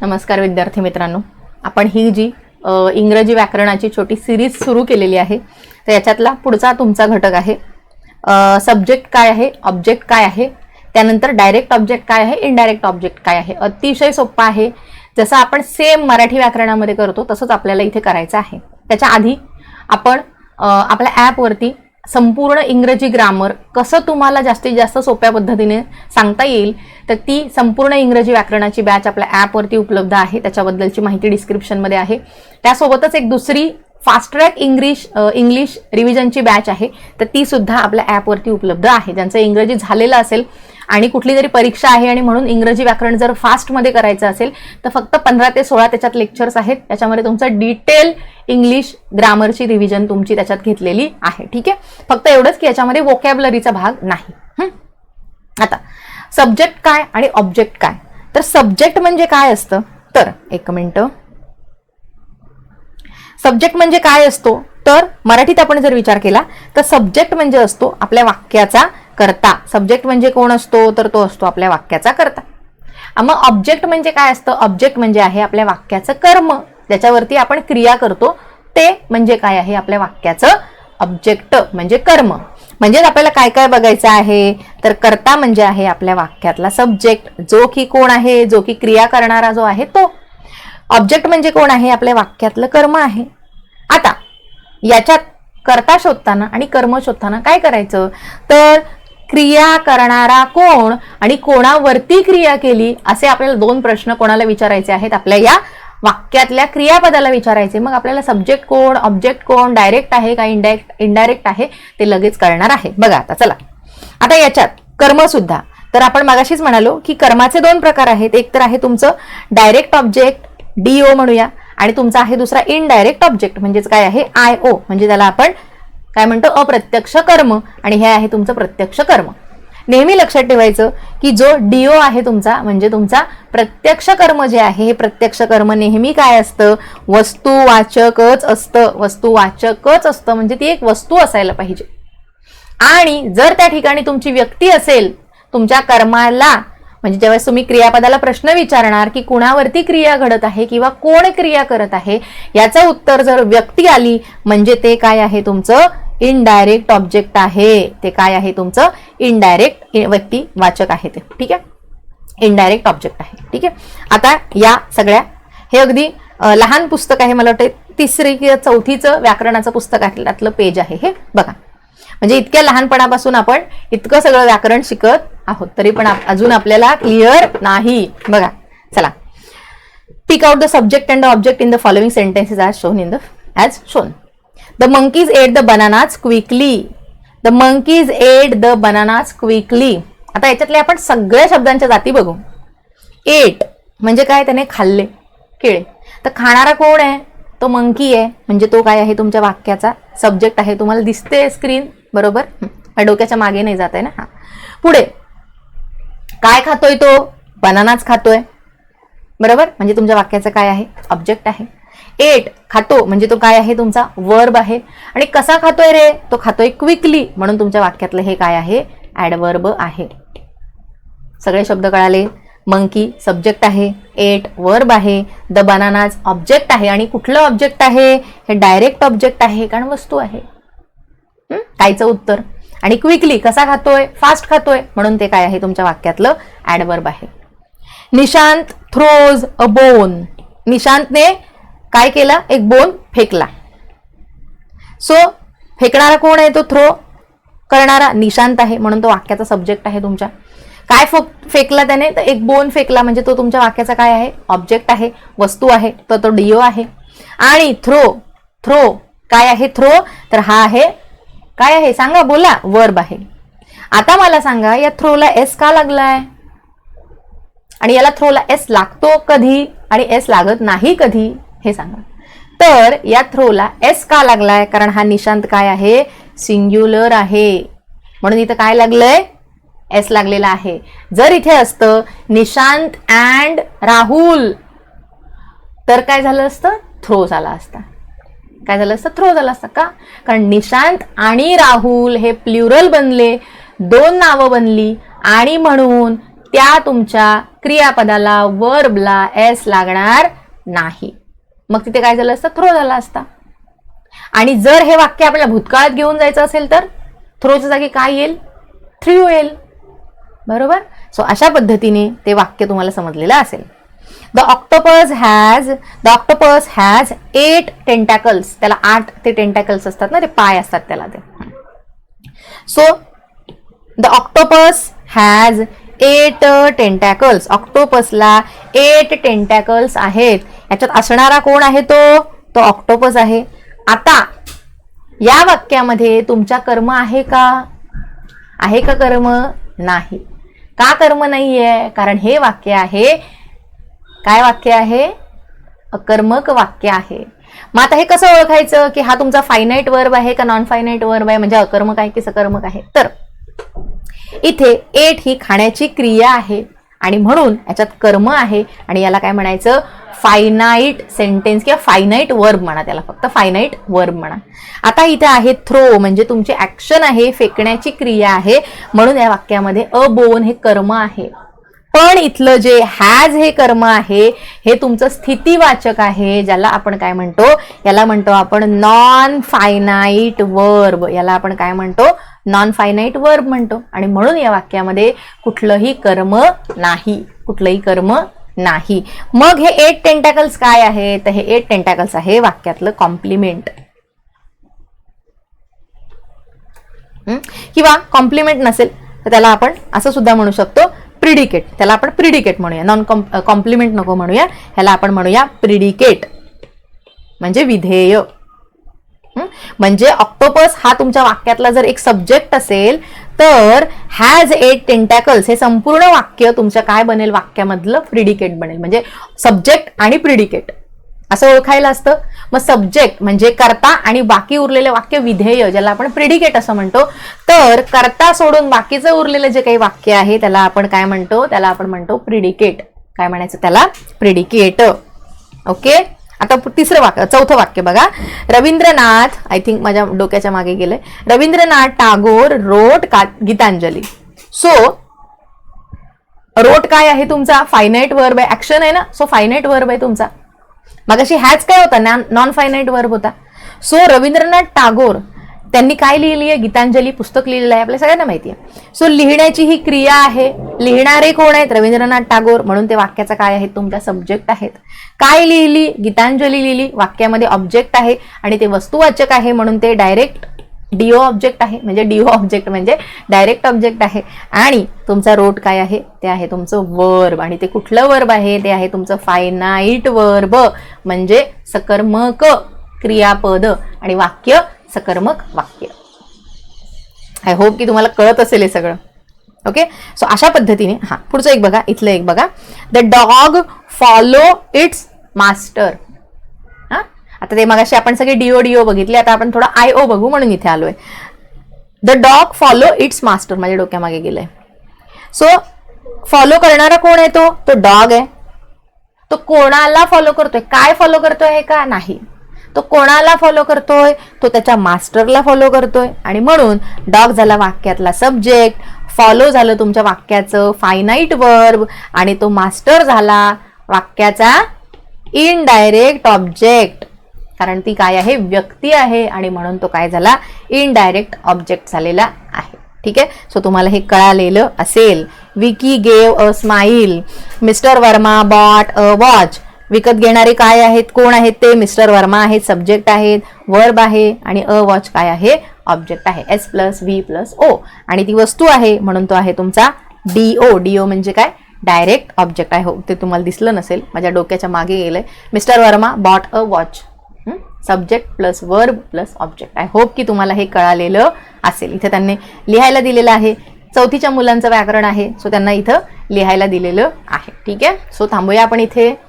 नमस्कार विद्यार्थी मित्रांनो. आपण ही जी इंग्रजी व्याकरणाची छोटी सिरीज सुरू केलेली आहे तर याच्यातला पुढचा तुमचा घटक आहे सब्जेक्ट काय आहे ऑब्जेक्ट काय आहे त्यानंतर डायरेक्ट ऑब्जेक्ट काय आहे इनडायरेक्ट ऑब्जेक्ट काय आहे. अतिशय सोपा आहे. जसं आपण सेम मराठी व्याकरणामध्ये करतो तसंच आपल्याला इथे करायचं आहे. त्याच्या आधी आपण आपल्या ॲपवरती संपूर्ण इंग्रजी ग्रामर कसं तुम्हाला जास्तीत जास्त सोप्या पद्धतीने सांगता येईल तर ती संपूर्ण इंग्रजी व्याकरणाची बॅच आपल्या ॲपवरती उपलब्ध आहे. त्याच्याबद्दलची माहिती डिस्क्रिप्शनमध्ये आहे. त्यासोबतच एक दुसरी फास्ट ट्रॅक इंग्लिश इंग्लिश रिव्हिजनची बॅच आहे. तर ती सुद्धा आपल्या ॲपवरती उपलब्ध आहे. ज्यांचं इंग्रजी झालेलं असेल आणि कुठली तरी परीक्षा आहे आणि म्हणून इंग्रजी व्याकरण जर फास्टमध्ये करायचं असेल तर फक्त पंधरा ते सोळा त्याच्यात लेक्चर्स आहेत. त्याच्यामध्ये तुमचं डिटेल इंग्लिश ग्रामरची रिव्हिजन तुमची त्याच्यात घेतलेली आहे. ठीक आहे? फक्त एवढंच की याच्यामध्ये वोकॅबलरीचा भाग नाही. आता सब्जेक्ट काय आणि ऑब्जेक्ट काय? तर सब्जेक्ट म्हणजे काय असतं? तर एक मिनटं. सब्जेक्ट म्हणजे काय असतो? तर मराठीत आपण जर विचार केला तर सब्जेक्ट म्हणजे असतो आपल्या वाक्याचा करता. सब्जेक्ट म्हणजे कोण असतो? तर तो असतो आपल्या वाक्याचा करता. मग ऑब्जेक्ट म्हणजे काय असतं? ऑब्जेक्ट म्हणजे आहे आपल्या वाक्याचं कर्म. ज्याच्यावरती आपण क्रिया करतो ते म्हणजे काय आहे? आपल्या वाक्याचं ऑब्जेक्ट म्हणजे कर्म. म्हणजेच आपल्याला काय काय बघायचं आहे? तर कर्ता म्हणजे आहे आपल्या वाक्यातला सब्जेक्ट जो की कोण आहे? जो की क्रिया करणारा जो आहे तो. ऑब्जेक्ट म्हणजे कोण आहे? आपल्या वाक्यातलं कर्म आहे. आता याच्यात कर्ता शोधताना आणि कर्म शोधताना काय करायचं? तर क्रिया करणारा कोण आणि कोणावरती क्रिया केली असे आपल्याला दोन प्रश्न कोणाला विचारायचे आहेत? आपल्या या वाक्यातल्या क्रियापदाला विचारायचे. मग आपल्याला सब्जेक्ट कोण ऑब्जेक्ट कोण डायरेक्ट आहे का इनडायरेक्ट इनडायरेक्ट आहे ते लगेच कळणार आहे. बघा आता चला. आता याच्यात कर्म सुद्धा. तर आपण मगाशीच म्हणालो की कर्माचे दोन प्रकार आहेत. एक तर आहे तुमचं डायरेक्ट ऑब्जेक्ट डीओ म्हणूया. आणि तुमचा आहे दुसरा इनडायरेक्ट ऑब्जेक्ट म्हणजेच काय आहे? आय ओ म्हणजे त्याला आपण काय म्हणतो? अप्रत्यक्ष कर्म. आणि हे आहे तुमचं प्रत्यक्ष कर्म. नेहमी लक्षात ठेवायचं की जो डीओ आहे तुमचा म्हणजे तुमचा प्रत्यक्ष कर्म जे आहे हे प्रत्यक्ष कर्म नेहमी काय असतं? वस्तुवाचकच असतं. वस्तुवाचकच असतं. म्हणजे ती एक वस्तू असायला पाहिजे. आणि जर त्या ठिकाणी तुमची व्यक्ती असेल तुमच्या कर्माला म्हणजे ज्यावेळेस तुम्ही क्रियापदाला प्रश्न विचारणार की कुणावरती क्रिया घडत आहे किंवा कोण क्रिया करत आहे याचं उत्तर जर व्यक्ती आली म्हणजे ते काय आहे तुमचं इनडायरेक्ट ऑब्जेक्ट आहे. ते काय आहे तुमचं इनडायरेक्ट व्यक्ती वाचक आहे ते. ठीक आहे? इनडायरेक्ट ऑब्जेक्ट आहे. ठीक आहे? आता या सगळ्या. हे अगदी लहान पुस्तक आहे मला वाटतं तिसरी किंवा चौथीचं व्याकरणाचं पुस्तक आहे त्यातलं पेज आहे हे. बघा. म्हणजे इतक्या लहानपणापासून आपण इतकं सगळं व्याकरण शिकत आहोत. तरी पण अजून आपल्याला क्लिअर नाही. बघा चला. Pick out the subject and the object in the following sentences as shown in the as shown the monkeys ate the bananas quickly the monkeys ate the bananas quickly आता याच्यातले आपण सगळ्या शब्दांच्या जाती बघू. एट म्हणजे काय? त्याने खाल्ले. केळे. तर खाणारा कोण आहे? तो मंकी आहे. म्हणजे तो काय आहे? तुमच्या वाक्याचा सब्जेक्ट आहे. तुम्हाला दिसते स्क्रीन बरोबर? डोक्याच्या मागे नाही जात आहे ना? हा. पुढे. काय खातोय तो? बनानाच खातोय. बरोबर? म्हणजे तुमच्या वाक्याचं काय आहे? ऑब्जेक्ट आहे. एट खातो. म्हणजे तो काय आहे? तुमचा वर्ब आहे. आणि कसा खातोय रे? तो खातोय क्विकली म्हणून तुमच्या वाक्यातलं हे काय आहे? ॲडवर्ब आहे. सगळे शब्द कळाले? मंकी सब्जेक्ट आहे. एट वर्ब आहे. द बनानाज ऑब्जेक्ट आहे. आणि कुठलं ऑब्जेक्ट आहे? हे डायरेक्ट ऑब्जेक्ट आहे. कारण वस्तू आहे. कायचं उत्तर? आणि क्विकली कसा खातोय? फास्ट खातोय? म्हणून ते काय आहे तुमच्या वाक्यातलं ॲडवर्ब आहे. निशांत थ्रोज अ बोन निशांतने काय केलं? एक बोन फेकला. सो फेकणारा कोण आहे तो थ्रो करणारा निशांत आहे म्हणून तो वाक्याचा सब्जेक्ट आहे तुमच्या काय फो फेकला त्याने? तर एक बोन फेकला म्हणजे तो तुमच्या वाक्याचा काय आहे? ऑब्जेक्ट आहे वस्तू आहे तर तो डिओ आहे. आणि थ्रो थ्रो काय आहे थ्रो तर हा आहे काय आहे? सांगा बोला वर्ब आहे. आता मला सांगा या थ्रोला एस का लागलाय? आणि याला थ्रोला एस लागतो कधी आणि एस लागत नाही कधी? हे सांगा. तर या थ्रोला एस का लागलाय? कारण हा निशांत काय आहे? सिंग्युलर आहे. म्हणून इथं काय लागलंय? एस लागलेला आहे. जर इथे असतं निशांत अँड राहुल तर काय झालं असतं? थ्रो झाला असता. काय झालं? असतं थ्रो झाला असता का? कारण निशांत आणि राहुल हे प्ल्युरल बनले. दोन नावं बनली. आणि म्हणून त्या तुमच्या क्रियापदाला वर्बला एस लागणार नाही. मग तिथे काय झालं? असतं थ्रो झाला असता. आणि जर हे वाक्य आपल्याला भूतकाळात घेऊन जायचं असेल तर? थ्रोच्या जागी काय येईल? थ्रू येईल. बरोबर? सो अशा पद्धतीने ते वाक्य तुम्हाला समजलेलं असेल. The octopus has the octopus has eight tentacles त्याला आठ ते टेंटॅकल्स असतात ना ते पाय असतात त्याला ते. So the octopus has eight tentacles ऑक्टोपसला eight tentacles आहेत. याच्यात असणारा कोण आहे तो? तो ऑक्टोपस आहे. आता या वाक्यामध्ये तुमच्या कर्म आहे का? आहे का कर्म? नाही. का कर्म नाहीये? कारण हे वाक्य आहे काय वाक्य आहे? अकर्मक वाक्य आहे. मग आता हे कसं ओळखायचं? की हा तुमचा फायनाईट वर्ब आहे का नॉन फायनाईट वर्ब आहे? म्हणजे अकर्मक आहे की सकर्मक आहे? तर इथे एट ही खाण्याची क्रिया आहे. आणि म्हणून याच्यात कर्म आहे. आणि याला काय म्हणायचं? फायनाईट सेंटेन्स किंवा फायनाईट वर्ब म्हणा त्याला. फक्त फायनाईट वर्ब म्हणा. आता इथे आहे थ्रो म्हणजे तुमची ऍक्शन आहे फेकण्याची क्रिया आहे. म्हणून या वाक्यामध्ये अबोवन हे कर्म आहे. पण इथलं जे हॅज हे कर्म आहे हे तुमचं स्थितीवाचक आहे ज्याला आपण काय म्हणतो? याला म्हणतो आपण नॉन फायनाईट वर्ब याला आपण काय म्हणतो? नॉन फायनाईट वर्ब म्हणतो. आणि म्हणून या वाक्यामध्ये कुठलंही कर्म नाही. कुठलंही कर्म नाही. मग हे एट टेंटॅकल्स काय आहे तर हे एट टेंटॅकल्स आहे वाक्यातलं कॉम्प्लिमेंट किंवा कॉम्प्लिमेंट नसेल तर त्याला आपण असं सुद्धा म्हणू शकतो प्रिडिकेट त्याला आपण प्रिडिकेट म्हणूया. नॉन कॉम्प्लिमेंट नको म्हणूया. ह्याला आपण म्हणूया प्रिडिकेट म्हणजे विधेय. म्हणजे ऑक्टोपस हा तुमच्या वाक्यातला जर एक सब्जेक्ट असेल तर हॅज एट टेंटॅकल्स हे संपूर्ण वाक्य तुमच्या काय बनेल? वाक्यामधलं प्रिडिकेट बनेल. म्हणजे सब्जेक्ट आणि प्रिडिकेट असं ओळखायला असतं. मग सब्जेक्ट म्हणजे कर्ता आणि बाकी उरलेले वाक्य विधेय ज्याला आपण प्रिडिकेट असं म्हणतो. तर कर्ता सोडून बाकीचं उरलेलं जे काही वाक्य आहे त्याला आपण काय म्हणतो? त्याला आपण म्हणतो प्रिडिकेट काय म्हणायचं त्याला? प्रिडिकेट ओके आता तिसरं वाक्य चौथं वाक्य बघा. रवींद्रनाथ आय थिंक माझ्या डोक्याच्या मागे गेले रवींद्रनाथ टागोर रोट का गीतांजली. सो रोट काय आहे तुमचा? फायनाईट वर्ब आहे ऍक्शन आहे ना? सो फायनाईट वर्ब आहे तुमचा. मगाशी हॅच काय होता? नॉन फायनाईट वर्ब होता. सो रवींद्रनाथ टागोर त्यांनी काय लिहिली आहे गीतांजली पुस्तक लिहिलेलं आहे आपल्या सगळ्यांना माहिती आहे सो लिहिण्याची ही क्रिया आहे. लिहिणारे कोण आहेत? रवींद्रनाथ टागोर. म्हणून ते वाक्याचा काय आहे? तुमच्या सब्जेक्ट आहेत. काय लिहिली? गीतांजली लिहिली. वाक्यामध्ये ऑब्जेक्ट आहे आणि ते वस्तुवाचक आहे. म्हणून ते डायरेक्ट डीओ ऑब्जेक्ट आहे म्हणजे डीओ ऑब्जेक्ट म्हणजे डायरेक्ट ऑब्जेक्ट आहे. आणि तुमचा रोट काय आहे? ते आहे तुमचं वर्ब. आणि ते कुठलं वर्ब आहे? ते आहे तुमचं फायनाईट वर्ब म्हणजे सकर्मक क्रियापद आणि वाक्य सकर्मक वाक्य. आय होप की तुम्हाला कळत असेल हे सगळं. ओके सो अशा पद्धतीने हा पुढचं एक बघा इथलं एक बघा. The dog follow its master आता ते मगाशी आपण सगळे डीओ डीओ बघितले आता आपण थोडं आय ओ बघू म्हणून इथे आलोय. The dog follow its master माझ्या डोक्यामागे गेलंय. सो फॉलो करणारा कोण आहे तो? तो डॉग आहे. तो कोणाला फॉलो करतोय? काय फॉलो करतोय हे का? नाही. तो कोणाला फॉलो करतोय? तो त्याच्या मास्टरला फॉलो करतोय. आणि म्हणून डॉग झाला वाक्यातला सब्जेक्ट फॉलो झालं तुमच्या वाक्याचं फायनाईट वर्ब आणि तो मास्टर झाला वाक्याचा इनडायरेक्ट ऑब्जेक्ट कारण ती काय आहे? व्यक्ती आहे आणि म्हणून तो काय झाला? इनडायरेक्ट ऑब्जेक्ट झालेला आहे. ठीक आहे? सो तुम्हाला हे कळालेलं असेल. Vicky gave a smile mister Verma bought a watch विकत घेणारे काय आहेत? कोण आहेत ते? मिस्टर वर्मा आहेत सब्जेक्ट आहेत वर्ब आहे आणि अ वॉच काय आहे? ऑब्जेक्ट आहे. S plus V plus O आणि ती वस्तू आहे म्हणून तो आहे तुमचा डी ओ डी ओ म्हणजे काय? डायरेक्ट ऑब्जेक्ट आहे. हो ते तुम्हाला दिसलं नसेल. माझ्या डोक्याच्या मागे गेलंय. Mister Verma bought a watch subject plus verb plus object I hope की तुम्हाला हे कळालेलं असेल. इथे त्यांनी लिहायला दिलेलं आहे. चौथीच्या मुलांचं व्याकरण आहे. सो त्यांना इथं लिहायला दिलेलं आहे. ठीक आहे? सो थांबूया आपण इथे.